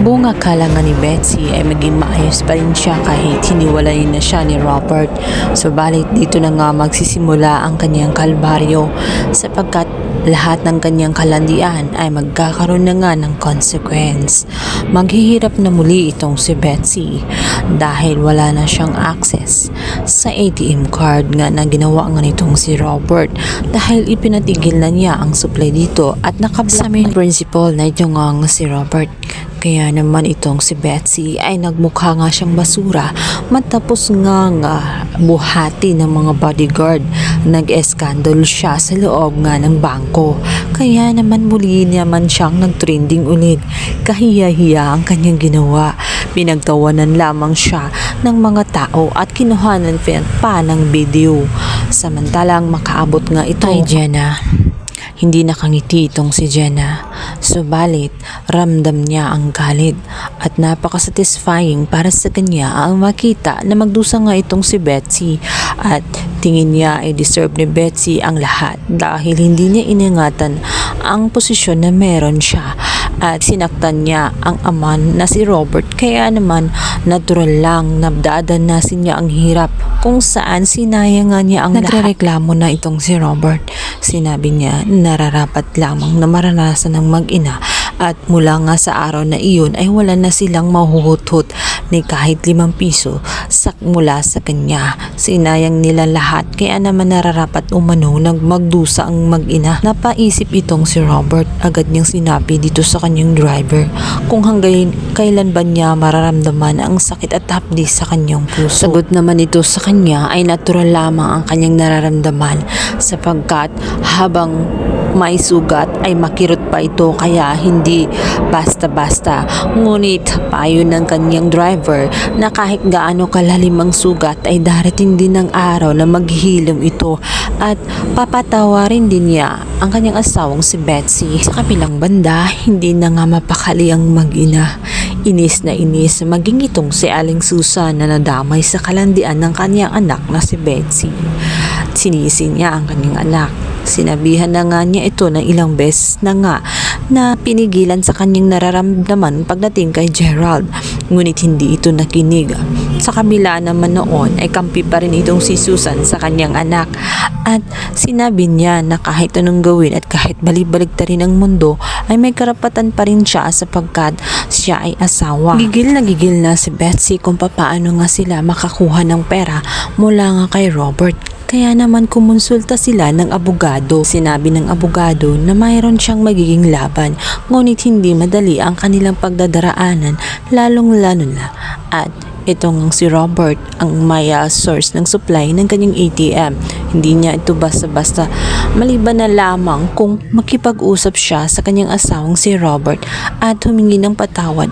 Buong akala nga ni Betsy ay maging maayos pa rin siya kahit hiniwalay na siya ni Robert. Subalit dito na nga magsisimula ang kanyang kalbaryo sapagkat lahat ng kanyang kalandian ay magkakaroon na nga ng consequence. Maghihirap na muli itong si Betsy dahil wala na siyang access sa ATM card nga na ginawa nga nitong si Robert dahil ipinatigil na niya ang supply dito at nakablock sa main principal na ito nga nga si Robert. Kaya naman itong si Betsy ay nagmukha nga siyang basura matapos nga nga buhati ng mga bodyguard. Nag-eskandal siya sa loob nga ng bangko. Kaya naman muli naman siyang nag-trending ulit. Kahiya-hiya ang kanyang ginawa. Pinagtawanan lamang siya ng mga tao at kinuhanan pa ng video. Samantalang makaabot nga ito. Ay, Jenna. Hindi nakangiti itong si Jenna. Subalit, ramdam niya ang galit at napaka-satisfying para sa kanya ang makita na magdusa nga itong si Betsy at tingin niya ay deserve ni Betsy ang lahat dahil hindi niya iningatan ang posisyon na meron siya at sinaktan niya ang aman na si Robert. Kaya naman natural lang nabdadanasin niya ang hirap. Kung saan sinayangan niya ang Nagrereklamo na itong si Robert. Sinabi niya nararapat lamang na maranasan ng mag-ina. At mula nga sa araw na iyon ay wala na silang mahuhutot ni kahit limang piso sak mula sa kanya. Sinayang nila lahat kaya naman nararapat umano nang magdusa ang mag-ina. Napaisip itong si Robert agad niyang sinabi dito sa kanyang driver kung hanggang kailan ba niya mararamdaman ang sakit at hapdi sa kanyang puso. Sagot naman ito sa kanya ay natural lamang ang kanyang nararamdaman sapagkat habang may sugat ay makirot pa ito kaya hindi basta-basta. Ngunit payo ng kanyang driver na kahit gaano kalalim ang sugat ay darating din ng araw na maghihilom ito at papatawarin din niya ang kanyang asawang si Betsy. Sa kabilang banda, hindi na nga mapakali ang mag-ina. Inis na inis maging itong si Aling Susan na nadamay sa kalandian ng kanyang anak na si Betsy. Sinisi niya ang kanyang anak. Sinabihan na nga niya ito ng ilang beses na nga na pinigilan sa kanyang nararamdaman pagdating kay Gerald. Ngunit hindi ito nakinig. Sa kabila naman noon ay kampi pa rin itong si Susan sa kanyang anak at sinabi niya na kahit anong gawin at kahit balibalik rin ang mundo ay may karapatan pa rin siya sapagkat siya ay asawa. Gigil na gigil na si Betsy kung papaano nga sila makakuha ng pera mula nga kay Robert kaya naman kumonsulta sila ng abogado. Sinabi ng abogado na mayroon siyang magiging laban, ngunit hindi madali ang kanilang pagdadaraanan, lalong lalo na. At itong si Robert ang may uh, source ng supply ng kanyang ATM. Hindi niya ito basta-basta maliban na lamang kung makipag-usap siya sa kanyang asawang si Robert at humingi ng patawad